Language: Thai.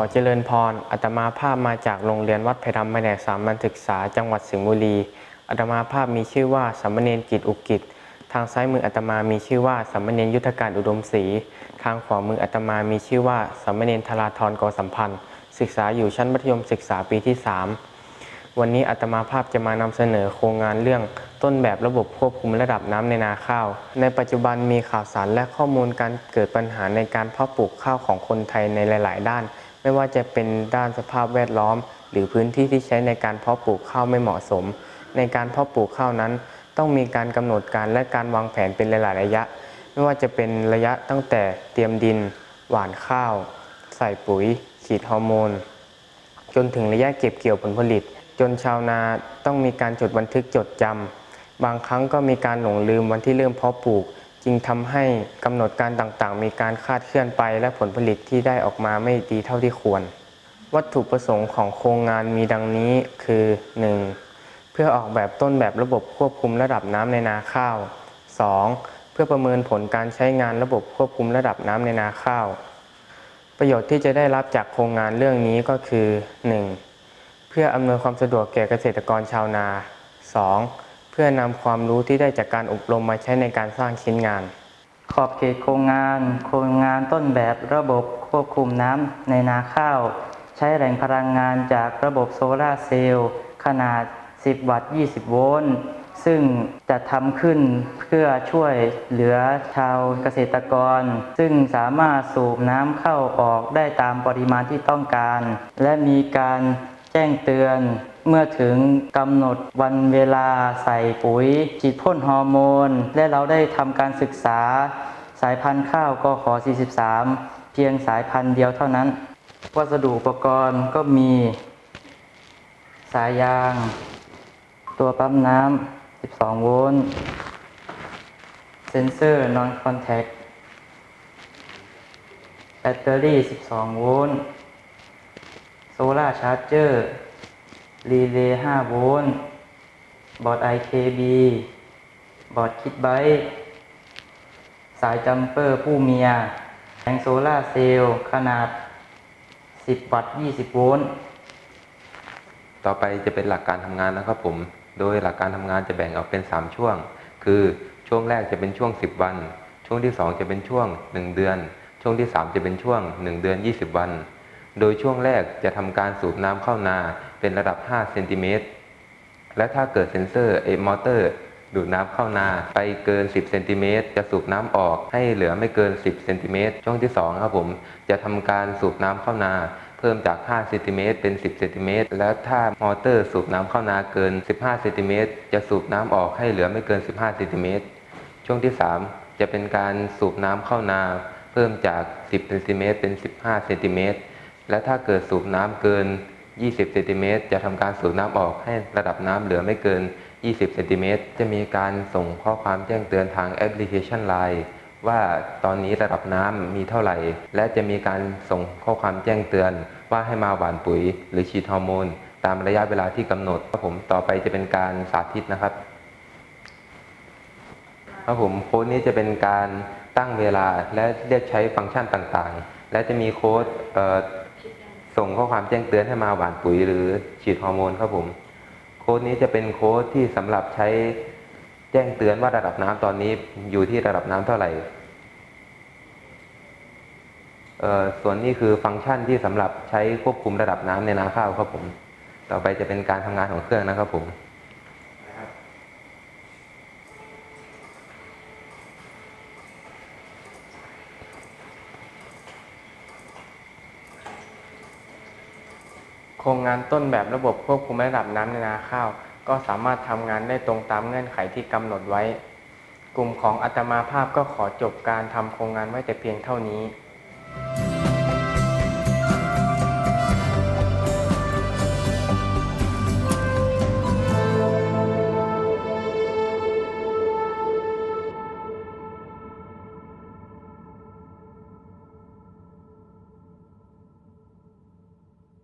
อเจริญพรอัตมาภาพมาจากโรงเรียนวัดไผ่ดำแผนกสามัญศึกษาจังหวัดสิงห์บุรีอัตมาภาพมีชื่อว่าสัมมเนนกิจอุกิจ ทางซ้ายมืออัตมามีชื่อว่าสัมมเนนยุทธการอุดมศรีทางขวามืออัตมามีชื่อว่าสัมมเนนธราธรกอสัมพันธ์ ศึกษาอยู่ชั้นมัธยมศึกษาปีที่ 3 วันนี้อัตมาภาพจะมานำเสนอโครงงานเรื่องต้นแบบระบบควบคุมระดับน้ำในนาข้าว ในปัจจุบันมีข่าวสารและข้อมูลการเกิดปัญหาในการเพาะปลูกข้าวของคนไทยในหลาย ๆ ด้าน ไม่ว่าจะเป็นด้านสภาพแวดล้อม หรือพื้นที่ที่ใช้ในการเพาะปลูกข้าวไม่เหมาะสม ในการเพาะปลูกข้าวนั้น ต้องมีการกำหนดการและการวางแผนเป็นหลาย ๆ ระยะ ไม่ว่าจะเป็นระยะตั้งแต่เตรียมดิน หว่านข้าว ใส่ปุ๋ย ฉีดฮอร์โมน จนถึงระยะเก็บเกี่ยวผลผลิต จนชาวนาต้องมีการจดบันทึกจดจำบางครั้งก็มีการหลงลืมวันที่เริ่มเพาะปลูก จึงทำให้กำหนดการต่างๆ มีการคาดเคลื่อนไป และผลผลิตที่ได้ออกมาไม่ดีเท่าที่ควร วัตถุประสงค์ของโครงงานมีดังนี้คือ 1. เพื่อออกแบบต้นแบบระบบควบคุมระดับน้ำในนาข้าว 2. เพื่อประเมินผลการใช้งานระบบควบคุมระดับน้ำในนาข้าว ประโยชน์ที่จะได้รับจากโครงงานเรื่องนี้ก็คือ 1. เพื่ออำนวยความสะดวกแก่เกษตรกรชาวนา 2. เพื่อนำความรู้ที่ได้จากการอบรมมาใช้ในการสร้างชิ้นงาน ขอบเขตโครงงาน โครงงานต้นแบบระบบควบคุมน้ำในนาข้าว ใช้แหล่งพลังงานจากระบบโซลาร์เซลล์ขนาด 10 วัตต์ 20 โวลต์ ซึ่งจะทำขึ้นเพื่อช่วยเหลือชาวเกษตรกร ซึ่งสามารถสูบน้ำเข้าออกได้ตามปริมาณที่ต้องการ และมีการแจ้งเตือน เมื่อถึงกำหนดวันเวลาใส่ปุ๋ยฉีดพ่นฮอร์โมน และเราได้ทำการศึกษา สายพันธุ์ข้าวกขอ 43 เพียงสายพันธุ์เดียวเท่านั้น วัสดุอุปกรณ์ก็มี สายยาง ตัวปั๊มน้ำ 12 โวลต์เซนเซอร์ non contact แบตเตอรี่ 12 โวลต์โซลาร์ชาร์จเจอร์ รีเลย์5โวลต์บอร์ด IKB บอร์ดคิดไบต์สายจัมเปอร์ผู้เมียแผงโซลาเซลล์ขนาด 10 วัตต์ 20 โวลต์ ต่อไปจะเป็นหลักการทำงานนะครับผม โดยหลักการทำงานจะแบ่งออกเป็น 3 ช่วง คือช่วงแรกจะเป็นช่วง 10 วัน ช่วงที่ 2 จะเป็นช่วง 1 เดือน ช่วงที่ 3 จะเป็นช่วง 1 เดือน 20 วัน โดยช่วงแรกจะทำการสูบน้ำเข้านา เป็นระดับ 5 เซนติเมตร และถ้าเกิดเซ็นเซอร์เอมอเตอร์ดูดน้ำเข้านาไปเกิน 10 เซนติเมตร จะสูบน้ำออกให้เหลือไม่เกิน 10 เซนติเมตร ช่วงที่ 2 ครับผม จะทำการสูบน้ำเข้านา เพิ่มจาก 5 เซนติเมตรเป็น 10 เซนติเมตร และถ้ามอเตอร์สูบน้ำเข้านาเกิน 15 เซนติเมตร จะสูบน้ำออกให้เหลือไม่เกิน 15 เซนติเมตร ช่วงที่ 3 จะเป็นการสูบน้ำเข้านา เพิ่มจาก 10 เซนติเมตรเป็น 15 เซนติเมตร และถ้าเกิดสูบน้ำเกิน 20เซนติเมตรจะทำการสูบน้ำออกให้ระดับน้ำเหลือไม่เกิน 20เซนติเมตรจะมีการส่งข้อความแจ้งเตือนทางแอปพลิเคชัน Line ว่าตอนนี้ระดับน้ำมีเท่าไหร่ และจะมีการส่งข้อความแจ้งเตือน ว่าให้มาหว่านปุ๋ย หรือฉีดฮอร์โมน ตามระยะเวลาที่กำหนดครับผมต่อไปจะเป็นการสาธิตนะครับครับผมโค้ดนี้จะเป็นการตั้งเวลาและเรียกใช้ฟังก์ชันต่างๆ และจะมีโค้ด ส่งข้อความแจ้งเตือนให้มาหว่านปุ๋ยหรือฉีดฮอร์โมนครับผม โค้ดนี้จะเป็นโค้ดที่สำหรับใช้แจ้งเตือนว่าระดับน้ำตอนนี้อยู่ที่ระดับน้ำเท่าไหร่เอ่อส่วนนี้คือฟังก์ชันที่สำหรับใช้ควบคุมระดับน้ำในนาข้าวครับผม ต่อไปจะเป็นการทำงานของเครื่องนะครับผม ครงงานต้นแบบระบบควบคุมระดับน้ำในนาข้าว ก็สามารถทำงานได้ตรงตามเงื่อนไขที่กำหนดไว้ กลุ่มของอาตมาภาพก็ขอจบการทำโครงงานไว้แต่เพียงเท่านี้